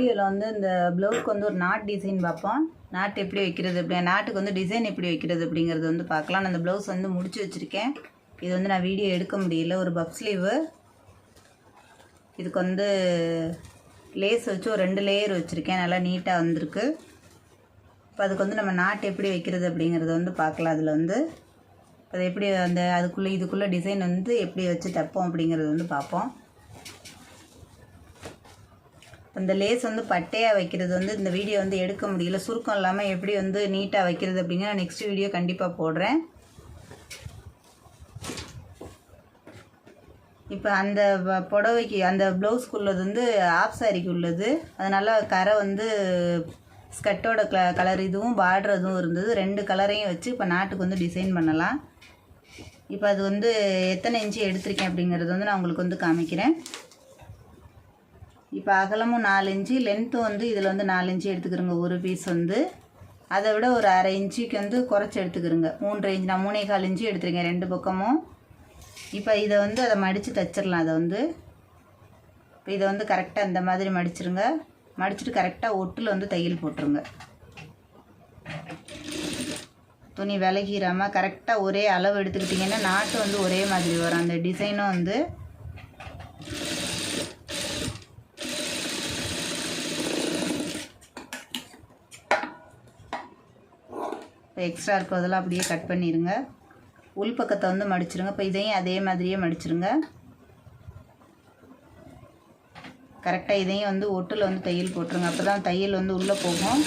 வீடியோவில் வந்து இந்த ப்ளவுஸ்க்கு வந்து ஒரு நாட் டிசைன் பார்ப்போம். நாட் எப்படி வைக்கிறது அப்படி நாட்டுக்கு வந்து டிசைன் எப்படி வைக்கிறது அப்படிங்கிறது வந்து பார்க்கலாம். நான் அந்த ப்ளவுஸ் வந்து முடிச்சு வச்சுருக்கேன். இது வந்து நான் வீடியோ எடுக்க முடியல. ஒரு பப் ஸ்லீவு இதுக்கு வந்து லேஸ் வச்சு ஒரு ரெண்டு லேயர் வச்சுருக்கேன். நல்லா நீட்டாக வந்திருக்கு. இப்போ அதுக்கு வந்து நம்ம நாட் எப்படி வைக்கிறது அப்படிங்கிறத வந்து பார்க்கலாம் அதில் வந்து. அது எப்படி அந்த அதுக்குள்ளே இதுக்குள்ளே டிசைன் வந்து எப்படி வச்சு தைப்போம் அப்படிங்கிறது வந்து பார்ப்போம். அந்த லேஸ் வந்து பட்டையாக வைக்கிறது வந்து இந்த வீடியோ வந்து எடுக்க முடியல. சுருக்கம் இல்லாமல் எப்படி வந்து நீட்டாக வைக்கிறது அப்படிங்கிற நெக்ஸ்ட் வீடியோ கண்டிப்பாக போடுறேன். இப்போ அந்த புடவைக்கு அந்த ப்ளவுஸ்க்கு உள்ளது வந்து ஆஃப் சாரிக்கு உள்ளது. அதனால் கரை வந்து ஸ்கர்ட்டோட க கலர் இதுவும் பார்டர் இதுவும் இருந்தது. ரெண்டு கலரையும் வச்சு இப்போ நாட்டுக்கு வந்து டிசைன் பண்ணலாம். இப்போ அது வந்து எத்தனை இன்ச்சு எடுத்திருக்கேன் அப்படிங்கிறது வந்து நான் உங்களுக்கு வந்து காமிக்கிறேன். இப்போ அகலமும் நாலு இன்ச்சு லென்த்தும் வந்து இதில் வந்து நாலு இன்ச்சு எடுத்துக்கிறோங்க. ஒரு பீஸ் வந்து. அதை விட ஒரு அரை இன்ச்சுக்கு வந்து குறைச்சி எடுத்துக்கிறோங்க. மூன்றரை இன்ச்சு நான் மூணே கால் இன்ச்சு எடுத்துருக்கேன் ரெண்டு பக்கமும். இப்போ இதை வந்து அதை மடித்து தச்சிடலாம் அதை வந்து. இப்போ இதை வந்து கரெக்டாக இந்த மாதிரி மடிச்சிருங்க. மடிச்சுட்டு கரெக்டாக ஒட்டில் வந்து தையல் போட்டுருங்க. துணி விலகிராமல் கரெக்டாக ஒரே அளவு எடுத்துக்கிட்டிங்கன்னா நாட்டு வந்து ஒரே மாதிரி வரும். அந்த டிசைனும் வந்து எக்ஸ்ட்ரா இருக்கிறதெல்லாம் அப்படியே கட் பண்ணிடுங்க உள் பக்கத்தை வந்து மடிச்சிருங்க. இப்போ இதையும் அதே மாதிரியே மடிச்சிருங்க. கரெக்டாக இதையும் வந்து ஒட்டில் வந்து தையல் போட்டுருங்க. அப்போ தான் தையல் வந்து உள்ளே போகும்.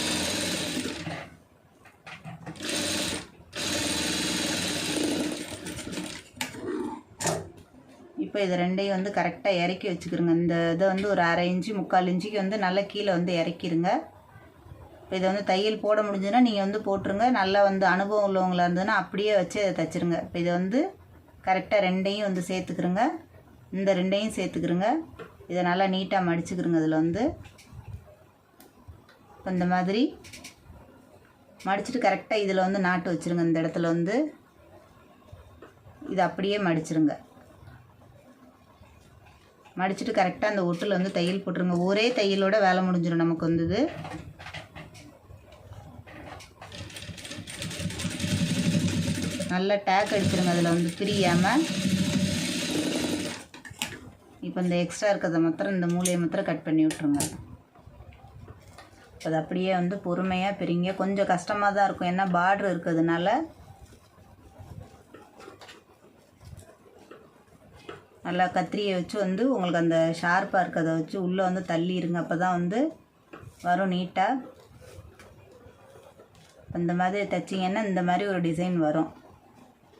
இப்போ இது ரெண்டையும் வந்து கரெக்டாக இறக்கி வச்சுக்கிறோங்க இந்த இதை வந்து ஒரு அரை இன்ச்சு முக்கால் இன்ச்சுக்கு வந்து நல்லா கீழே வந்து இறக்கிருங்க. இதை வந்து தையல் போட முடிஞ்சதுன்னா நீங்கள் வந்து போட்டுருங்க. நல்லா வந்து அனுபவம் உள்ளவங்களாக இருந்ததுன்னா அப்படியே வச்சு அதை தைச்சிருங்க. இப்போ இதை வந்து கரெக்டாக ரெண்டையும் வந்து சேர்த்துக்கிறோங்க இந்த ரெண்டையும் சேர்த்துக்கிறோங்க இதை நல்லா நீட்டாக மடிச்சுக்கிறோங்க இதில் வந்து. இந்த மாதிரி மடிச்சுட்டு கரெக்டாக இதில் வந்து நாட்டு வச்சுருங்க. இந்த இடத்துல வந்து இது அப்படியே மடிச்சிருங்க. மடிச்சுட்டு கரெக்டாக அந்த ஒட்டில் வந்து தையல் போட்டுருங்க. ஒரே தையலோட வேலை முடிஞ்சிடும் நமக்கு வந்தது நல்லா டேக் அடிச்சிருங்க அதில் வந்து பிரியாமல் இப்போ இந்த எக்ஸ்ட்ரா இருக்கிறத மாத்திரம் இந்த மூலையை மாத்திரம் கட் பண்ணி விட்ருங்க அது அப்படியே வந்து பொறுமையாக பிரிங்க. கொஞ்சம் கஷ்டமாக தான் இருக்கும். ஏன்னா பார்ட்ரு இருக்கிறதுனால. நல்லா கத்திரியை வச்சு வந்து உங்களுக்கு அந்த ஷார்ப்பாக இருக்கிறத வச்சு உள்ளே வந்து தள்ளி இருங்க அப்போ தான் வந்து வரும் நீட்டாக இந்த மாதிரி தைச்சிங்கன்னா இந்த மாதிரி ஒரு டிசைன் வரும்.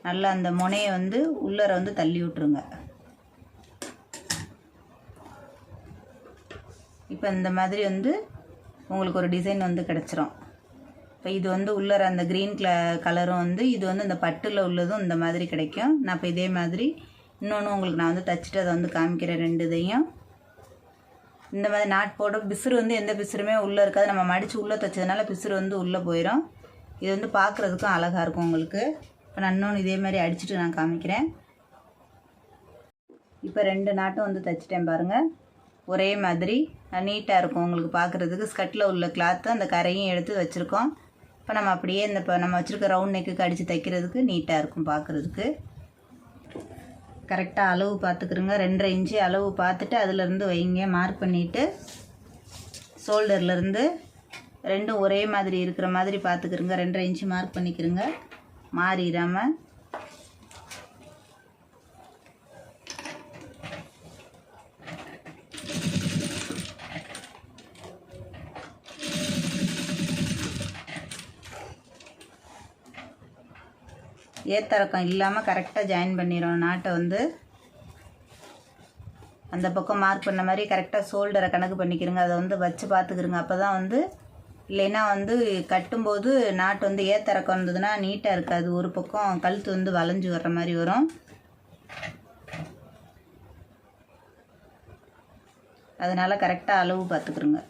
நல்லா அந்த முனையை வந்து உள்ளர வந்து தள்ளி விட்ருங்க இப்போ இந்த மாதிரி வந்து உங்களுக்கு ஒரு டிசைன் வந்து கிடச்சிரும். இப்போ இது வந்து உள்ளர அந்த க்ரீன் கல கலரும் வந்து இது வந்து இந்த பட்டில் உள்ளதும் இந்த மாதிரி கிடைக்கும். நான் இப்போ இதே மாதிரி இன்னொன்று உங்களுக்கு நான் வந்து தச்சுட்டு அதை வந்து காமிக்கிறேன் ரெண்டு இதையும். இந்த மாதிரி நாட் போட பிசுறு வந்து எந்த பிசுறுமே உள்ளே இருக்காது. நம்ம மடித்து உள்ளே தைச்சதுனால பிசுறு வந்து உள்ளே போயிடும் இது வந்து பார்க்குறதுக்கும் அழகாக இருக்கும் உங்களுக்கு. இப்போ நான் இன்னொன்று இதே மாதிரி அடிச்சுட்டு நான் காமிக்கிறேன். இப்போ ரெண்டு நாட்டும் வந்து தைச்சிட்டேன் பாருங்கள் ஒரே மாதிரி. நீட்டாக இருக்கும் உங்களுக்கு பார்க்குறதுக்கு ஸ்கர்ட்டில் உள்ள கிளாத்து அந்த கரையும் எடுத்து வச்சுருக்கோம். இப்போ நம்ம அப்படியே இந்த இப்போ நம்ம வச்சுருக்க ரவுண்ட் நெக்குக்கு அடித்து தைக்கிறதுக்கு நீட்டாக இருக்கும் பார்க்குறதுக்கு கரெக்டாக அளவு பார்த்துக்கிறோங்க ரெண்டரை இன்ச்சு அளவு பார்த்துட்டு அதுலேருந்து வைங்க. மார்க் பண்ணிவிட்டு ஷோல்டர்லேருந்து ரெண்டும் ஒரே மாதிரி இருக்கிற மாதிரி பார்த்துக்கிறோங்க ரெண்டரை இன்ச்சு மார்க் பண்ணிக்கிறோங்க. மாறிடாமல் ஏத்தரக்கம் இல்லாமல் கரெக்டாக ஜாயின் பண்ணிடும் நாட்டை வந்து அந்த பக்கம் மார்க் பண்ண மாதிரி கரெக்டாக ஷோல்டரை கணக்கு பண்ணிக்கிறங்க அதை வந்து வச்சு பார்த்துக்கிறங்க அப்போ தான் வந்து இல்லைன்னா வந்து கட்டும்போது நாட்டு வந்து ஏத்தரக்கம் இருந்ததுன்னா நீட்டாக இருக்காது. ஒரு பக்கம் கழுத்து வந்து வளைஞ்சு வர்ற மாதிரி வரும். அதனால் கரெக்டாக அளவு பார்த்துக்குருங்க.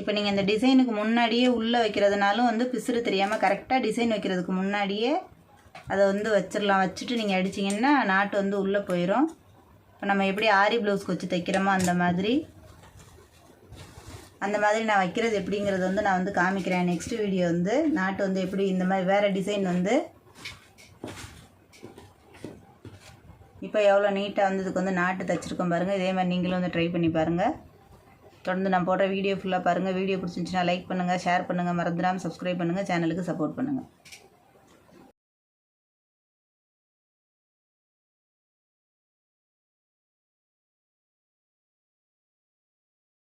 இப்போ நீங்கள் இந்த டிசைனுக்கு முன்னாடியே உள்ளே வைக்கிறதுனாலும் வந்து பிசுறு தெரியாமல் கரெக்டாக டிசைன் வைக்கிறதுக்கு முன்னாடியே அதை வந்து வச்சிடலாம் வச்சுட்டு நீங்கள் அடிச்சிங்கன்னா நாட்டு வந்து உள்ளே போயிடும் இப்போ நம்ம எப்படி ஆரி ப்ளவுஸ்க்கு வச்சு தைக்கிறோமோ அந்த மாதிரி. அந்த மாதிரி நான் வைக்கிறது எப்படிங்கிறது வந்து நான் வந்து காமிக்கிறேன். நெக்ஸ்ட் வீடியோ வந்து நாட்டு வந்து எப்படி இந்த மாதிரி வேறு டிசைன் வந்து இப்போ எவ்வளோ நீட்டாக வந்து இதுக்கு வந்து நாட்டு தைச்சிருக்கோம் பாருங்கள் இதே மாதிரி நீங்களும் வந்து ட்ரை பண்ணி பாருங்கள் தொடர்ந்து நான் போடுற வீடியோ ஃபுல்லாக பாருங்கள் வீடியோ பிடிச்சிருந்துச்சுன்னா லைக் பண்ணுங்கள் ஷேர் பண்ணுங்கள் மறந்துடாமல் சப்ஸ்கிரைப் பண்ணுங்கள் சேனலுக்கு சப்போர்ட் பண்ணுங்கள்